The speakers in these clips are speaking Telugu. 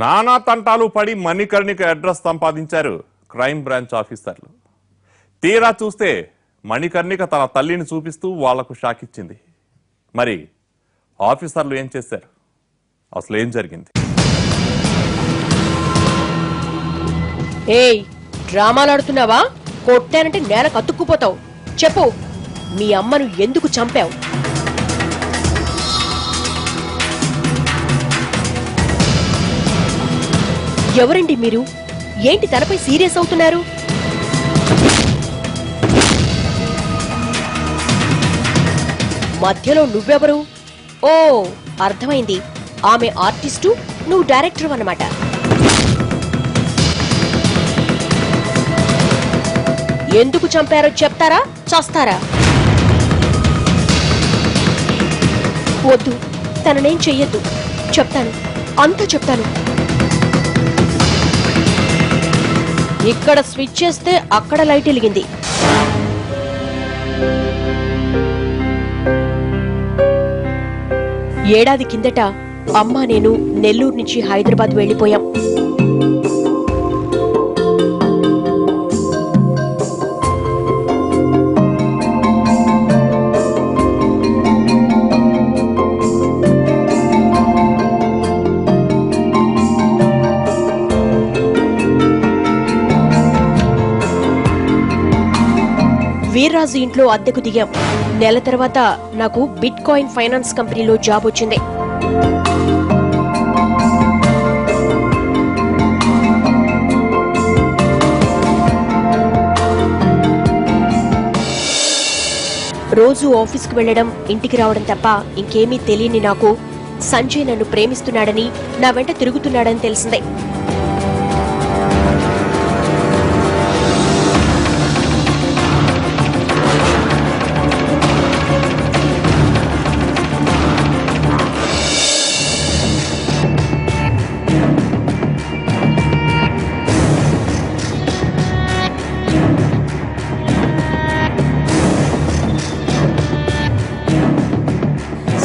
నానా తంటాలు పడి మణికర్ణిక అడ్రస్ సంపాదించారు క్రైమ్ బ్రాంచ్ ఆఫీసర్లు. తీరా చూస్తే మణికర్ణిక తన తల్లిని చూపిస్తూ వాళ్ళకు షాక్ ఇచ్చింది. మరి ఆఫీసర్లు ఏం చేశారు? అసలు ఏం జరిగింది? ఏయ్ డ్రామాలాడుతున్నావా కొట్టానంటే నేల కత్తుక్కుపోతావు చెప్పు మీ అమ్మను ఎందుకు చంపావు? ఎవరండి మీరు? ఏంటి తనపై సీరియస్ అవుతున్నారు? మధ్యలో నువ్వెవరు? ఓ అర్థమైంది. ఆమె ఆర్టిస్టు నువ్వు డైరెక్టర్ అనమాట ఎందుకు చంపారో చెప్తారా? చస్తారా? వద్దు తననేం చెయ్యొద్దు. చెప్తాను అంతా చెప్తాను. ఇక్కడ స్విచ్ చేస్తే అక్కడ లైట్ వెలిగింది. ఏడాది కిందట అమ్మ నేను నెల్లూరు నుంచి హైదరాబాద్ వెళ్ళిపోయాం వీర్రాజు ఇంట్లో అద్దెకు దిగాం. నెల తర్వాత నాకు బిట్ కాయిన్ ఫైనాన్స్ కంపెనీలో జాబ్ వచ్చింది. రోజు ఆఫీస్కి వెళ్ళడం ఇంటికి రావడం తప్ప ఇంకేమీ తెలియని నాకు సంజయ్ నన్ను ప్రేమిస్తున్నాడని నా వెంట తిరుగుతున్నాడని తెలిసిందే.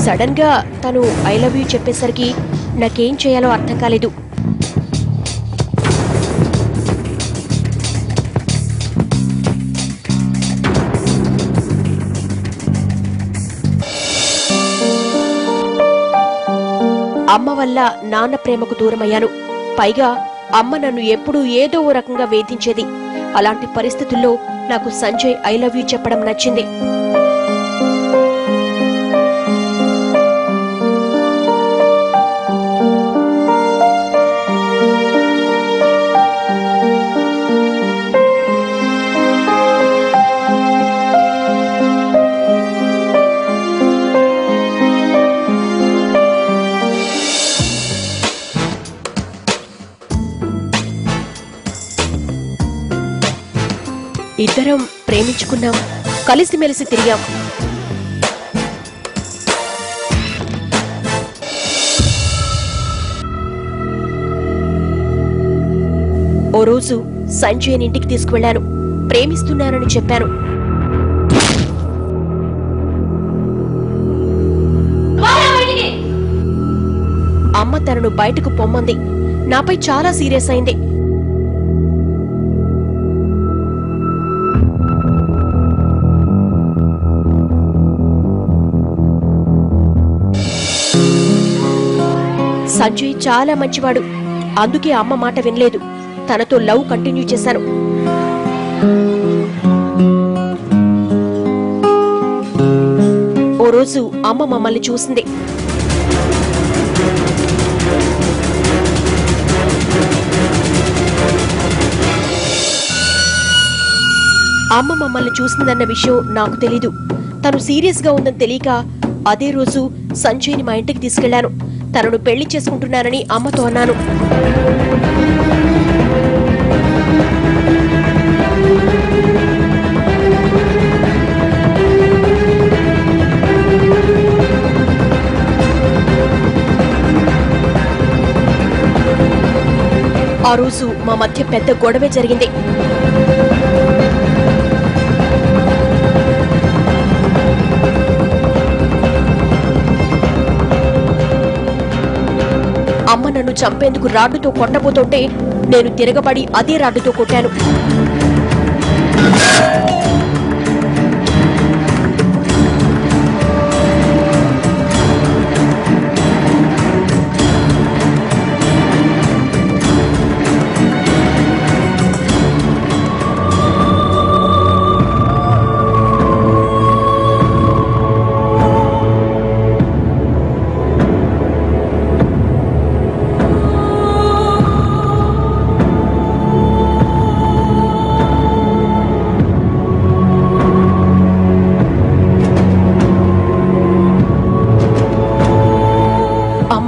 సడన్గా తను ఐ లవ్ యూ చెప్పేసరికి నాకేం చేయాలో అర్థం కాలేదు. అమ్మ వల్ల నాన్న ప్రేమకు దూరమయ్యాను. పైగా అమ్మ నన్ను ఎప్పుడూ ఏదో ఓ రకంగా వేధించేది. అలాంటి పరిస్థితుల్లో నాకు సంజయ్ ఐ లవ్ యూ చెప్పడం నచ్చింది. ఇద్దరం ప్రేమించుకున్నాం. కలిసిమెలిసి తిరిగాం. ఓ రోజు సంజయ్ ఇంటికి తీసుకువెళ్ళాను ప్రేమిస్తున్నానని చెప్పాను. అమ్మ తనను బయటకు పొమ్మంది. నాపై చాలా సీరియస్ అయింది. సంజయ్ చాలా మంచివాడు. అందుకే అమ్మ మాట వినలేదు. తనతో లవ్ కంటిన్యూ చేశాను. ఓ రోజు అమ్మ మమ్మల్ని చూసింది. అమ్మ మమ్మల్ని చూసిందన్న విషయం నాకు తెలీదు. తను సీరియస్గా ఉందని తెలియక అదే రోజు సంజయ్ని మా ఇంటికి తీసుకెళ్ళాను. తనను పెళ్ళి చేసుకుంటున్నానని అమ్మతో అన్నాను. ఆ రోజు మా మధ్య పెద్ద గొడవే జరిగింది. చంపేందుకు రాడ్డుతో కొట్టబోతుంటే నేను తిరగబడి అదే రాడ్డుతో కొట్టాను.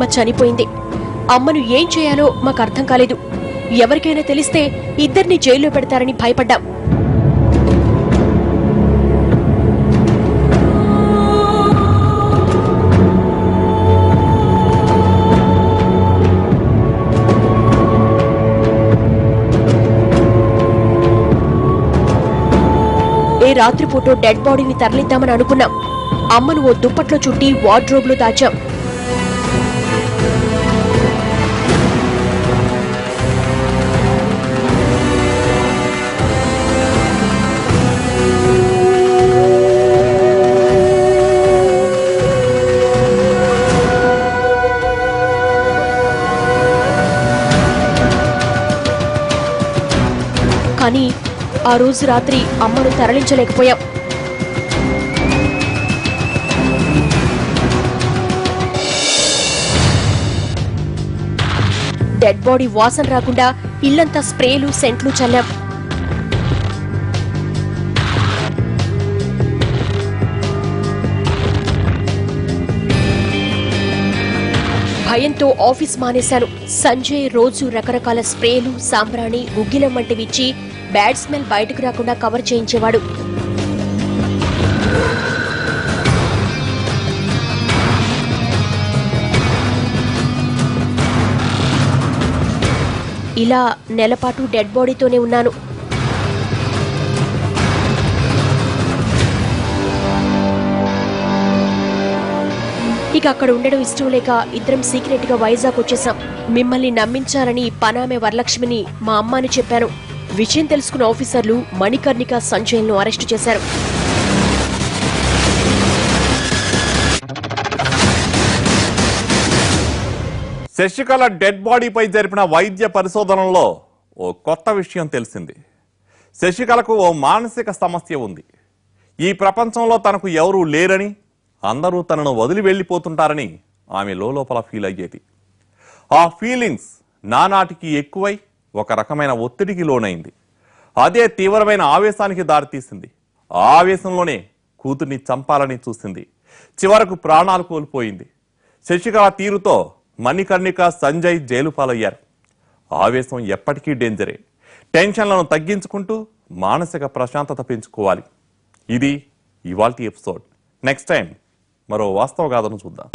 చనిపోయింది. అమ్మను ఏం చేయాలో మాకు అర్థం కాలేదు. ఎవరికైనా తెలిస్తే ఇద్దరిని జైల్లో పెడతారని భయపడ్డాం. ఏ రాత్రిపూట డెడ్ బాడీని తరలిద్దామని అనుకున్నాం. అమ్మను ఓ దుప్పట్లో చుట్టి వార్డ్రోబ్లో దాచాం. కానీ ఆ రోజు రాత్రి అమ్మను తరలించలేకపోయాం. డెడ్ బాడీ వాసన రాకుండా ఇల్లంతా స్ప్రేలు సెంట్లు చల్లాం. భయంతో ఆఫీస్ మానేశాను సంజయ్ రోజు రకరకాల స్ప్రేలు సాంబ్రాణి గుగ్గిలం వంటివి ఇచ్చి బ్యాడ్ స్మెల్ బయటకు రాకుండా కవర్ చేయించేవాడు. ఇలా నెలపాటు డెడ్ బాడీతోనే ఉన్నాను. ఇక అక్కడ ఉండడం ఇష్టం లేక ఇద్దరం సీక్రెట్గా వైజాగ్ వచ్చేసాం మిమ్మల్ని నమ్మించాలని పనామె వరలక్ష్మిని మా అమ్మ అని చెప్పాను విషయం తెలుసుకున్న ఆఫీసర్లు మణికర్ణిక సంజయ్ను అరెస్టు చేశారు. శశికళ డెడ్ బాడీపై జరిపిన వైద్య పరిశోధనలో ఓ కొత్త విషయం తెలిసింది. శశికళకు ఓ మానసిక సమస్య ఉంది. ఈ ప్రపంచంలో తనకు ఎవరూ లేరని అందరూ తనను వదిలి వెళ్ళిపోతుంటారని ఆమె లోపల ఫీల్ అయ్యేది. ఆ ఫీలింగ్స్ నానాటికి ఎక్కువై ఒక రకమైన ఒత్తిడికి లోనైంది. అదే తీవ్రమైన ఆవేశానికి దారితీసింది. ఆవేశంలోనే కూతుర్ని చంపాలని చూసింది. చివరకు ప్రాణాలు కోల్పోయింది. శశికళ తీరుతో మణికర్ణిక సంజయ్ జైలు పాలయ్యారు. ఆవేశం ఎప్పటికీ డేంజరే. టెన్షన్లను తగ్గించుకుంటూ మానసిక ప్రశాంతత పెంచుకోవాలి. ఇది ఇవాల్టి ఎపిసోడ్. నెక్స్ట్ టైం మరో వాస్తవ గాథను చూద్దాం.